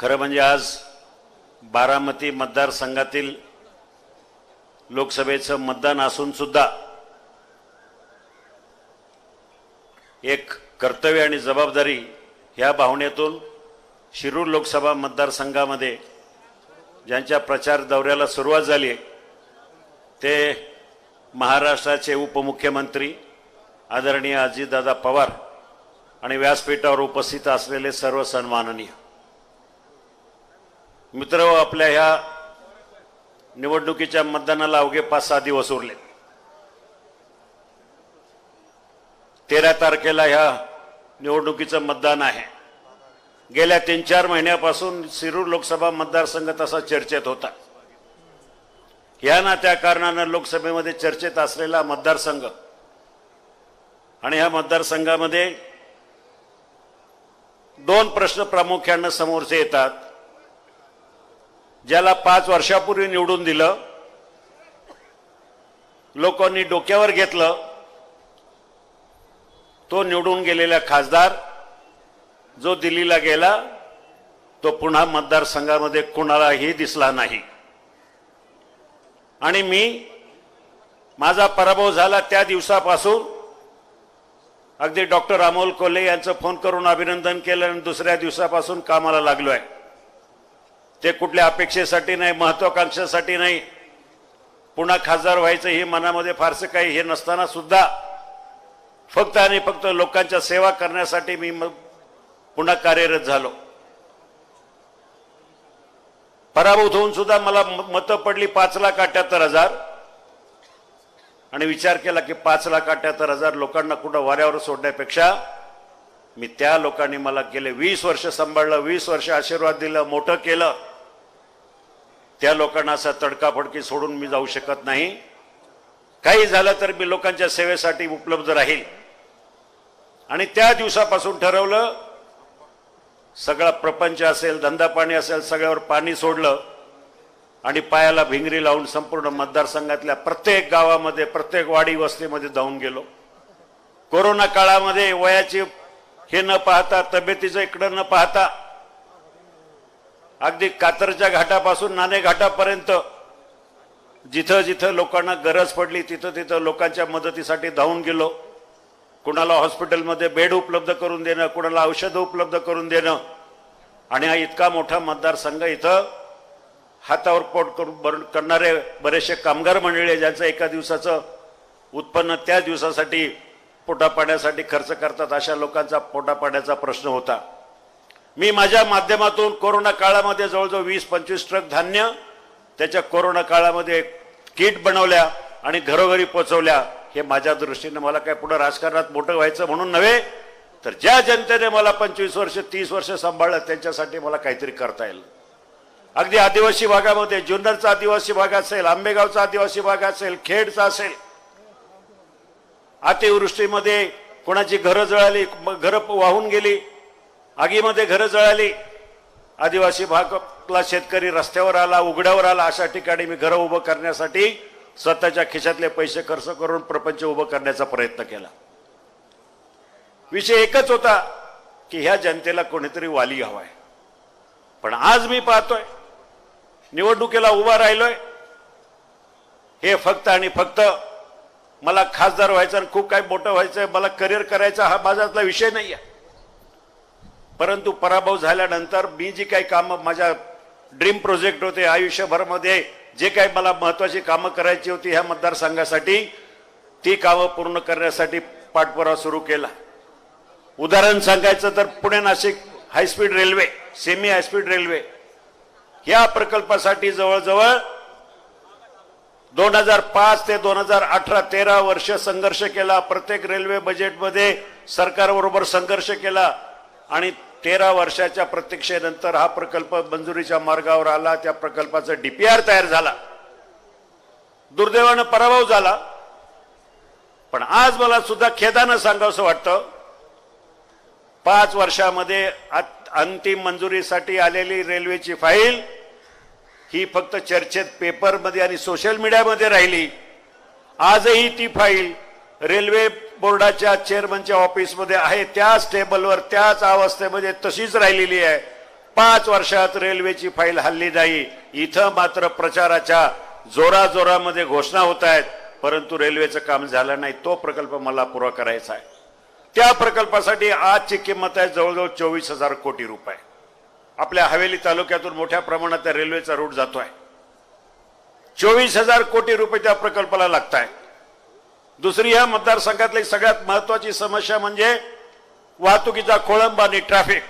खरं म्हणजे आज बारामती मतदारसंघातील लोकसभेचं मतदान असून सुद्धा एक कर्तव्य आणि जबाबदारी ह्या भावनेतून शिरूर लोकसभा मतदारसंघामध्ये ज्यांच्या प्रचार दौऱ्याला सुरुवात झाली ते महाराष्ट्राचे उपमुख्यमंत्री आदरणीय अजितदादा पवार आणि व्यासपीठावर उपस्थित असलेले सर्व सन्माननीय. मित्र आपल्या ह्या निवडणुकीच्या मतदानाला अवघे पाच सहा दिवस उरले. तेरा तारखेला ह्या निवडणुकीचं मतदान आहे. गेल्या तीन चार महिन्यापासून शिरूर लोकसभा मतदारसंघ तसा चर्चेत होता. ह्या ना त्या कारणानं लोकसभेमध्ये चर्चेत असलेला मतदारसंघ आणि ह्या मतदारसंघामध्ये दोन प्रश्न प्रामुख्यानं समोरचे येतात. ज्याला पाच वर्षापूर्वी निवडून दिलं लोकांनी डोक्यावर घेतलं तो निवडून गेलेला खासदार जो दिल्लीला गेला तो पुन्हा मतदारसंघामध्ये कुणालाही दिसला नाही. आणि मी माझा पराभव झाला त्या दिवसापासून अगदी डॉक्टर अमोल कोल्हे यांचं फोन करून अभिनंदन केलं आणि दुसऱ्या दिवसापासून कामाला लागलो आहे ते कुठल्या अपेक्षेसाठी नाही महत्वाकांक्षेसाठी नाही. पुन्हा खासदार व्हायचं हे मनामध्ये फारसं काही हे नसताना सुद्धा फक्त आणि फक्त लोकांच्या सेवा करण्यासाठी मी मग पुन्हा कार्यरत झालो. पराभूत होऊन सुद्धा मला म- मतं पडली पाच लाख अठ्याहत्तर हजार. आणि विचार केला की पाच लाख अठ्याहत्तर हजार लोकांना कुठं वाऱ्यावर सोडण्यापेक्षा मी त्या लोकांनी मला गेले वीस वर्ष सांभाळलं वीस वर्ष आशीर्वाद दिलं मोठं केलं. त्या लोकांना असा तडकाफडकी सोडून मी जाऊ शकत नाही. काही झालं तर मी लोकांच्या सेवेसाठी उपलब्ध राहील. आणि त्या दिवसापासून ठरवलं सगळा प्रपंच असेल धंदा पाणी असेल सगळ्यावर पाणी सोडलं आणि पायाला भिंगरी लावून संपूर्ण मतदारसंघातल्या प्रत्येक गावामध्ये प्रत्येक वाडी वस्तीमध्ये जाऊन गेलो. कोरोना काळामध्ये वयाची हे न पाहता तब्येतीचं इकडं न पाहता अगदी कातरच्या घाटापासून नाणे घाटापर्यंत जिथं जिथं लोकांना गरज पडली तिथं तिथं लोकांच्या मदतीसाठी धावून गेलो. कुणाला हॉस्पिटलमध्ये बेड उपलब्ध करून देणं कुणाला औषधं उपलब्ध करून देणं. आणि हा इतका मोठा मतदारसंघ इथं हातावर पोट करून बर करणारे बरेचसे कामगार मंडळी आहे, ज्यांचं एका दिवसाचं उत्पन्न त्या दिवसासाठी पोटापाण्यासाठी खर्च करतात अशा लोकांचा पोटापाण्याचा प्रश्न होता. मी माझ्या माध्यमातून कोरोना काळामध्ये जवळजवळ वीस पंचवीस ट्रक धान्य त्याच्या कोरोना काळामध्ये किट बनवल्या आणि घरोघरी पोचवल्या हे माझ्या दृष्टीने मला काय पुढं राजकारणात मोठं व्हायचं म्हणून नव्हे तर ज्या जनतेने मला पंचवीस वर्ष तीस वर्ष सांभाळलं त्यांच्यासाठी मला काहीतरी करता येईल. अगदी आदिवासी भागामध्ये जुन्नरचा आदिवासी भाग असेल आंबेगावचा आदिवासी भाग असेल खेडचा असेल अतिवृष्टीमध्ये कोणाची घरं जळाली घरं वाहून गेली आगीमध्ये घरं जळाली. आदिवासी भागातला शेतकरी रस्त्यावर आला उघड्यावर आला अशा ठिकाणी मी घरं उभं करण्यासाठी स्वतःच्या खिशातले पैसे खर्च करून प्रपंच उभं करण्याचा प्रयत्न केला. विषय एकच होता की ह्या जनतेला कोणीतरी वाली हवाय. पण आज मी पाहतोय निवडणुकीला उभा राहिलोय. हे फक्त आणि फक्त मला खासदार व्हायचं आणि खूप काही मोठं व्हायचंय मला करिअर करायचा हा माझातला विषय नाही आहे परंतु पराभव झाल्यानंतर मी जी काही कामं माझ्या ड्रीम प्रोजेक्ट होते आयुष्यभरमध्ये जे काही मला महत्त्वाची कामं करायची होती ह्या मतदारसंघासाठी ती कामं पूर्ण करण्यासाठी पाठपुरावा सुरू केला. उदाहरण सांगायचं तर Pune Nashik high speed railway semi high speed railway या प्रकल्पासाठी जवळजवळ दोन हजार पाच ते दोन हजार अठरा तेरा वर्ष संघर्ष केला. प्रत्येक रेल्वे बजेटमध्ये सरकारबरोबर संघर्ष केला आणि तेरा वर्षाच्या प्रतीक्षेनंतर हा प्रकल्प मंजुरीच्या मार्गावर आला. त्या प्रकल्पाचा डीपीआर तयार झाला. दुर्दैवानं पराभव झाला. पण आज मला सुद्धा खेदानं सांगावंसं वाटतं पाच वर्षामध्ये अंतिम मंजुरीसाठी आलेली रेल्वेची फाईल ही फक्त चर्चेत पेपरमध्ये आणि सोशल मीडियामध्ये राहिली. आजही ती फाईल रेल्वे बोर्डाच्या चेअरमनच्या ऑफिसमध्ये आहे त्याच टेबलवर त्याच अवस्थेमध्ये तशीच राहिलेली आहे. पाच वर्षात रेल्वेची फाईल हल्ली नाही. इथं मात्र प्रचाराच्या जोराजोरामध्ये घोषणा होत आहेत. परंतु रेल्वेचं काम झालं नाही तो प्रकल्प मला पुरा करायचा आहे. त्या प्रकल्पासाठी आजची किंमत आहे जवळजवळ चोवीस हजार कोटी रुपये. आपल्या हवेली तालुक्यातून मोठ्या प्रमाणात त्या रेल्वेचा रूट जातो आहे चोवीस हजार कोटी रुपये त्या प्रकल्पाला लागत आहे दुसरी ह्या मतदारसंघातली सगळ्यात महत्वाची समस्या म्हणजे वाहतुकीचा खोळंब आणि ट्रॅफिक.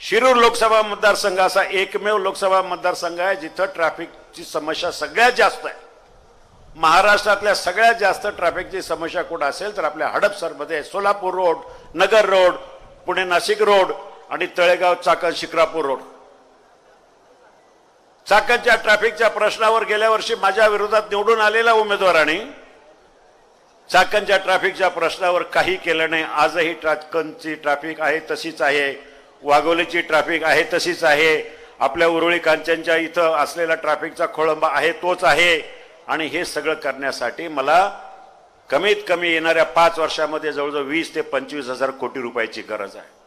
शिरूर लोकसभा मतदारसंघ असा एकमेव लोकसभा मतदारसंघ आहे जिथं ट्रॅफिकची समस्या सगळ्यात जास्त आहे. महाराष्ट्रातल्या सगळ्यात जास्त ट्रॅफिकची समस्या कुठं असेल तर आपल्या हडपसरमध्ये Solapur road Nagar road Pune Nashik road आणि तळेगाव चाकण शिक्रापूर रोड. चाकणच्या ट्रॅफिकच्या प्रश्नावर गेल्या वर्षी माझ्या विरोधात निवडून आलेल्या उमेदवारांनी चाकणच्या ट्रॅफिकच्या प्रश्नावर काही केलं नाही. आजही चाकणची ट्रॅफिक आहे तशीच आहे. वाघोलीची ट्रॅफिक आहे तशीच आहे. आपल्या उरुळी कांचनच्या इथं असलेला ट्रॅफिकचा खोळंबा आहे तोच आहे. आणि हे सगळं करण्यासाठी मला कमीत कमी येणाऱ्या पाच वर्षामध्ये जवळजवळ वीस ते पंचवीस हजार कोटी रुपयाची गरज आहे.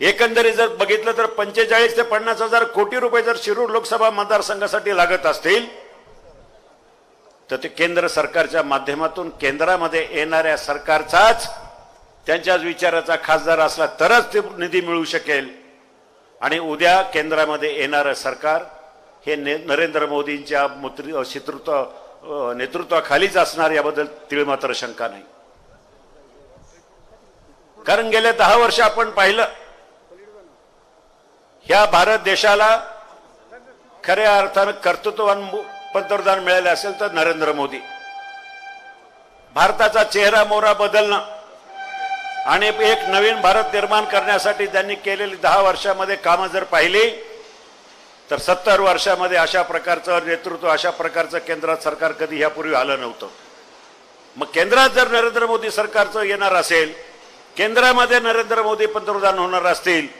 एकंदरीत जर बघितलं तर पंचेचाळीस ते पन्नास हजार कोटी रुपये जर शिरूर लोकसभा मतदारसंघासाठी लागत असतील तर ते केंद्र सरकारच्या माध्यमातून केंद्रामध्ये येणाऱ्या सरकारचाच त्यांच्याच विचाराचा खासदार असला तरच ते निधी मिळू शकेल. आणि उद्या केंद्रामध्ये येणारं सरकार हे ने नरेंद्र मोदींच्या मुत्री शितृत्व नेतृत्वाखालीच असणार याबद्दल तीळ मात्र शंका नाही. कारण गेल्या दहा वर्ष आपण पाहिलं ह्या भारत देशाला खऱ्या अर्थानं कर्तृत्ववान मु- पंतप्रधान मिळाले असेल तर नरेंद्र मोदी. भारताचा चेहरा मोहरा बदलणं आणि एक नवीन भारत निर्माण करण्यासाठी त्यांनी केलेली दहा वर्षामध्ये कामं जर पाहिली तर सत्तर वर्षामध्ये अशा प्रकारचं नेतृत्व अशा प्रकारचं केंद्रात सरकार कधी ह्यापूर्वी आलं नव्हतं. मग केंद्रात जर नरेंद्र मोदी सरकारचं येणार असेल केंद्रामध्ये नरेंद्र मोदी पंतप्रधान होणार असतील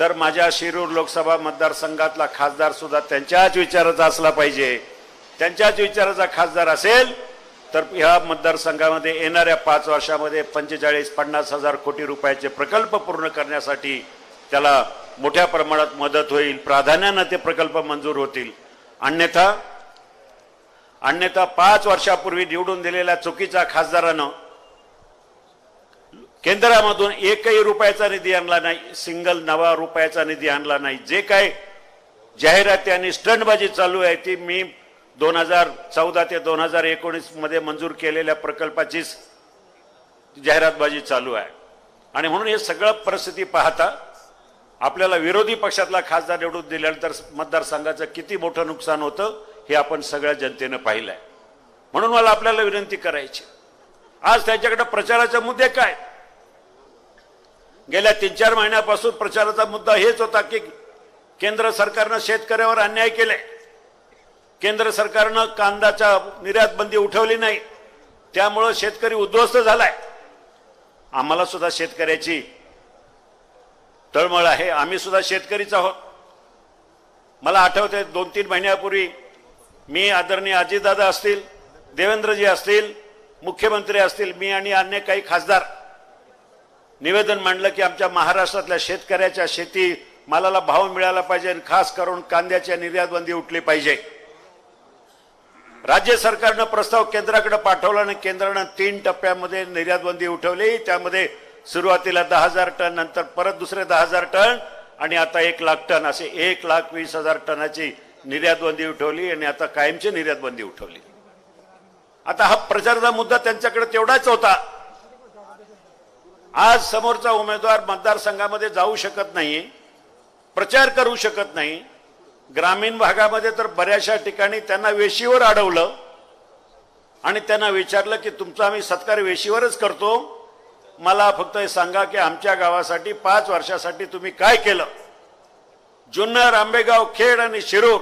तर माझ्या शिरूर लोकसभा मतदारसंघातला खासदार सुद्धा त्यांच्याच विचाराचा असला पाहिजे. त्यांच्याच विचाराचा खासदार असेल तर ह्या मतदारसंघामध्ये येणाऱ्या पाच वर्षामध्ये पंचेचाळीस पन्नास हजार कोटी रुपयाचे प्रकल्प पूर्ण करण्यासाठी त्याला मोठ्या प्रमाणात मदत होईल. प्राधान्यानं ते प्रकल्प मंजूर होतील. अन्यथा अन्यथा पाच वर्षापूर्वी निवडून दिलेल्या चुकीच्या खासदारानं केंद्रामधून एकही रुपयाचा निधी आणला नाही सिंगल नवा रुपयाचा निधी आणला नाही. जे काय जाहिराती आणि स्टंटबाजी चालू आहे ती मी दोन हजार चौदा ते दोन हजार एकोणीसमध्ये मंजूर केलेल्या प्रकल्पाचीच जाहिरातबाजी चालू आहे. आणि म्हणून हे सगळं परिस्थिती पाहता आपल्याला विरोधी पक्षातला खासदार निवडून दिल्यानंतर मतदारसंघाचं किती मोठं नुकसान होतं हे आपण सगळ्या जनतेनं पाहिलं आहे म्हणून मला आपल्याला विनंती करायची आज त्यांच्याकडं प्रचाराचे मुद्दे काय? गेल्या तीन चार महिन्यापासून प्रचाराचा मुद्दा हेच होता की केंद्र सरकारनं शेतकऱ्यावर अन्याय केले. केंद्र सरकारनं कांदाच्या निर्यात बंदी उठवली नाही. त्यामुळं शेतकरी उद्ध्वस्त झालाय. आम्हाला सुद्धा शेतकऱ्याची तळमळ आहे. आम्ही सुद्धा शेतकरीच आहोत. मला आठवते दोन तीन महिन्यापूर्वी मी आदरणीय अजितदादा असतील देवेंद्रजी असतील मुख्यमंत्री असतील मी आणि अन्य काही खासदार निवेदन मांडलं की आमच्या महाराष्ट्रातल्या शेतकऱ्याच्या शेती मालाला भाव मिळाला पाहिजे आणि खास करून कांद्याच्या निर्यात बंदी उठली पाहिजे. राज्य सरकारनं प्रस्ताव केंद्राकडे पाठवला आणि केंद्रानं तीन टप्प्यामध्ये निर्यात बंदी उठवली. त्यामध्ये सुरुवातीला दहा हजार टन नंतर परत दुसरे दहा हजार टन आणि आता एक लाख टन. असे एक लाख वीस हजार टनाची निर्यात बंदी उठवली आणि आता कायमची निर्यात बंदी उठवली. आता हा प्रचाराचा मुद्दा त्यांच्याकडे तेवढाच होता. आज समोरचा उमेदवार मतदारसंघामध्ये जाऊ शकत नाही प्रचार करू शकत नाही. ग्रामीण भागामध्ये तर बऱ्याचशा ठिकाणी त्यांना वेशीवर अडवलं आणि त्यांना विचारलं की तुमचा आम्ही सत्कार वेशीवरच करतो. मला फक्त हे सांगा की आमच्या गावासाठी पाच वर्षासाठी तुम्ही काय केलं? जुन्नर आंबेगाव खेड आणि शिरूर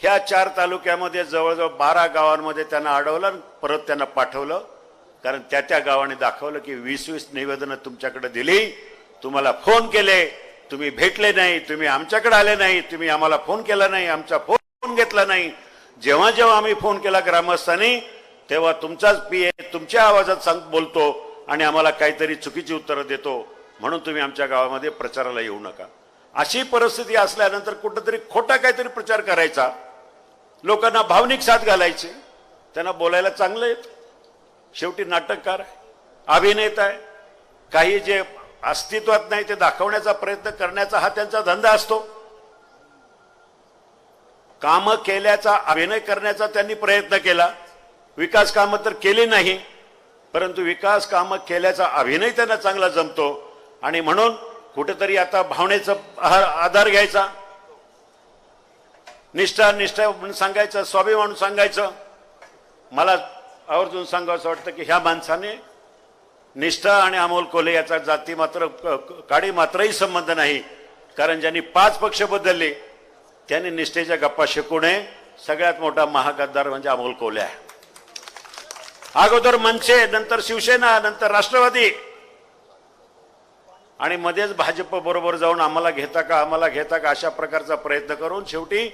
ह्या चार तालुक्यामध्ये जवळजवळ बारा गावांमध्ये त्यांना अडवलं आणि परत त्यांना पाठवलं. कारण त्या त्या गावाने दाखवलं की वीस वीस निवेदनं तुमच्याकडे दिली तुम्हाला फोन केले तुम्ही भेटले नाही तुम्ही आमच्याकडे आले नाही तुम्ही आम्हाला फोन केला नाही आमचा फोन घेतला नाही. जेव्हा जेव्हा आम्ही फोन केला ग्रामस्थांनी तेव्हा तुमचाच पी ए तुमच्या आवाजात सांग बोलतो आणि आम्हाला काहीतरी चुकीची उत्तरं देतो. म्हणून तुम्ही आमच्या गावामध्ये प्रचाराला येऊ नका. अशी परिस्थिती असल्यानंतर कुठंतरी खोटा काहीतरी प्रचार करायचा. लोकांना भावनिक साथ घालायची. त्यांना बोलायला चांगलं येतं शेवटी नाटककार आहे अभिनेता आहे. काही जे अस्तित्वात नाही ते दाखवण्याचा प्रयत्न करण्याचा हा त्यांचा धंदा असतो. कामं केल्याचा अभिनय करण्याचा त्यांनी प्रयत्न केला. विकास कामं तर केली नाही परंतु विकास कामं केल्याचा अभिनय त्यांना चांगला जमतो. आणि म्हणून कुठेतरी आता भावनेचा आहार- आधार घ्यायचा. निष्ठा निष्ठा म्हणून सांगायचं स्वाभिमान सांगायचं. मला आवर्जून सांगावं वाटतं की ह्या माणसाने निष्ठा आणि अमोल कोल्हे याचा जाती मात्र काडी मात्रही संबंध नाही. कारण ज्यांनी पाच पक्ष बदलले त्यांनी निष्ठेच्या गप्पा शिकू नये. सगळ्यात मोठा महागद्दार म्हणजे अमोल कोल्हे आहे. अगोदर मनसे नंतर शिवसेना नंतर राष्ट्रवादी. आणि मध्येच भाजप बरोबर जाऊन आम्हाला घेता का आम्हाला घेता का अशा प्रकारचा प्रयत्न करून शेवटी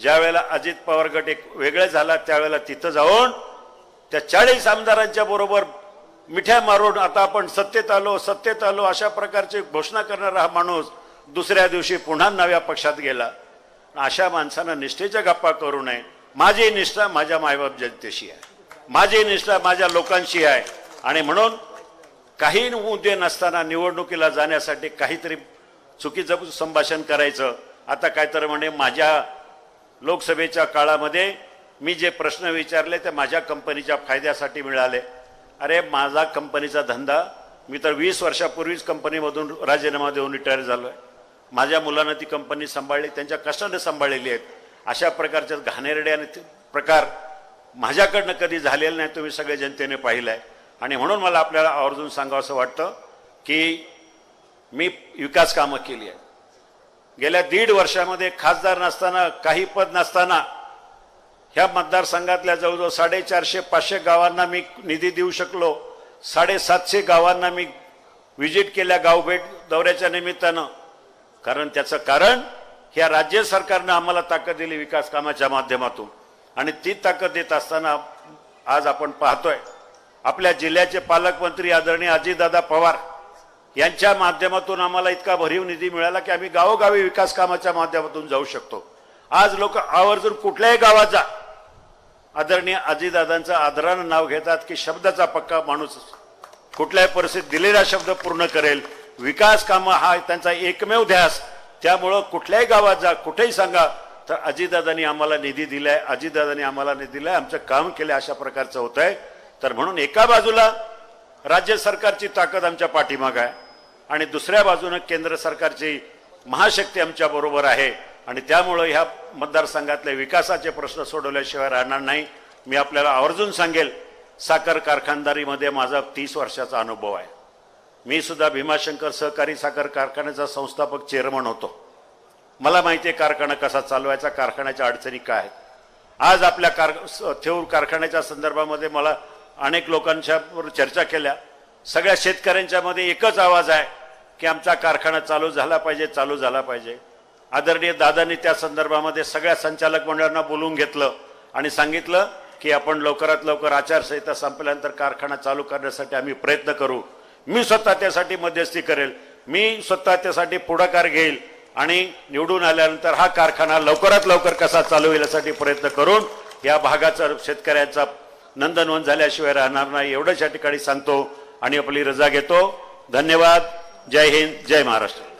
ज्या वेळेला अजित पवार गट एक वेगळे झाला त्यावेळेला तिथं जाऊन त्या चाळीस आमदारांच्या बरोबर मिठ्या मारून आता आपण सत्तेत आलो सत्तेत आलो अशा प्रकारची घोषणा करणारा हा माणूस दुसऱ्या दिवशी पुन्हा नव्या पक्षात गेला. अशा माणसानं निष्ठेच्या गप्पा करू नये. माझी निष्ठा माझ्या मायबाप जनतेशी आहे. माझी निष्ठा माझ्या लोकांशी आहे. आणि म्हणून काही मुद्दे नसताना निवडणुकीला जाण्यासाठी काहीतरी चुकीचं संभाषण करायचं. आता काय तर म्हणे माझ्या लोकसभेच्या काळामध्ये मी जे प्रश्न विचारले ते माझ्या कंपनीच्या फायद्यासाठी मिळाले. अरे माझा कंपनीचा धंदा मी तर वीस वर्षापूर्वीच कंपनीमधून राजीनामा देऊन रिटायर झालो आहे माझ्या मुलानं ती कंपनी सांभाळली त्यांच्या कष्टाने सांभाळलेली आहेत. अशा प्रकारच्या घाणेरडे आणि प्रकार माझ्याकडनं कधी झालेलं नाही तुम्ही सगळे जनतेने पाहिलं आहे आणि म्हणून मला आपल्याला आवर्जून सांगावं असं वाटतं की मी विकास कामं केली आहे गेल्या दीड वर्षामध्ये खासदार नसताना काही पद नसताना ह्या मतदारसंघातल्या जवळजवळ साडेचारशे पाचशे गावांना मी निधी देऊ शकलो. साडेसातशे गावांना मी व्हिजिट केल्या गावभेट दौऱ्याच्या निमित्तानं. कारण त्याचं कारण ह्या राज्य सरकारनं आम्हाला ताकद दिली विकास कामाच्या माध्यमातून. आणि ती ताकद देत असताना आज आपण पाहतोय आपल्या जिल्ह्याचे पालकमंत्री आदरणीय अजितदादा पवार यांच्या माध्यमातून आम्हाला इतका भरीव निधी मिळाला की आम्ही गावोगावी विकास कामाच्या माध्यमातून जाऊ शकतो. आज लोक आवर्जून कुठल्याही गावात जा. आदरणीय आजीदादांचं आदरानं नाव घेतात की शब्दाचा पक्का माणूस कुठल्याही परिस्थितीत दिलेला शब्द पूर्ण करेल. विकास कामं हा त्यांचा एकमेव ध्यास. त्यामुळं कुठल्याही गावात जा कुठेही सांगा तर अजितदादांनी आम्हाला निधी दिलाय अजितदादांनी आम्हाला निधी दिलाय आमचं काम केलं अशा प्रकारचं होत आहे तर म्हणून एका बाजूला राज्य सरकारची ताकद आमच्या पाठीमाग आहे आणि दुसऱ्या बाजूनं केंद्र सरकारची महाशक्ती आमच्या बरोबर आहे. आणि त्यामुळं ह्या मतदारसंघातले विकासाचे प्रश्न सोडवल्याशिवाय राहणार नाही. मी आपल्याला आवर्जून सांगेल साखर कारखानदारीमध्ये माझा तीस वर्षाचा अनुभव आहे. मी सुद्धा भीमाशंकर सहकारी साखर कारखान्याचा संस्थापक चेअरमन होतो. मला माहिती आहे कारखाना कसा चालवायचा कारखान्याच्या अडचणी काय आहेत. आज आपल्या कार थेऊर कारखान्याच्या संदर्भामध्ये मला अनेक लोकांच्या चर्चा केल्या. सगळ्या शेतकऱ्यांच्यामध्ये एकच आवाज आहे की आमचा कारखाना चालू झाला पाहिजे चालू झाला पाहिजे. आदरणीय दादांनी त्या संदर्भामध्ये सगळ्या संचालक मंडळांना बोलवून घेतलं आणि सांगितलं की आपण लवकरात लवकर आचारसंहिता संपल्यानंतर कारखाना चालू करण्यासाठी आम्ही प्रयत्न करू. मी स्वतः त्यासाठी मध्यस्थी करेल. मी स्वतः त्यासाठी पुढाकार घेईल आणि निवडून आल्यानंतर हा कारखाना लवकरात लवकर कसा चालू होईल यासाठी प्रयत्न करून या भागाचा शेतकऱ्यांचा नंदनवन झाल्याशिवाय राहणार नाही एवढंच या ठिकाणी सांगतो आणि आपली रजा घेतो. धन्यवाद. जय हिंद. जय महाराष्ट्र.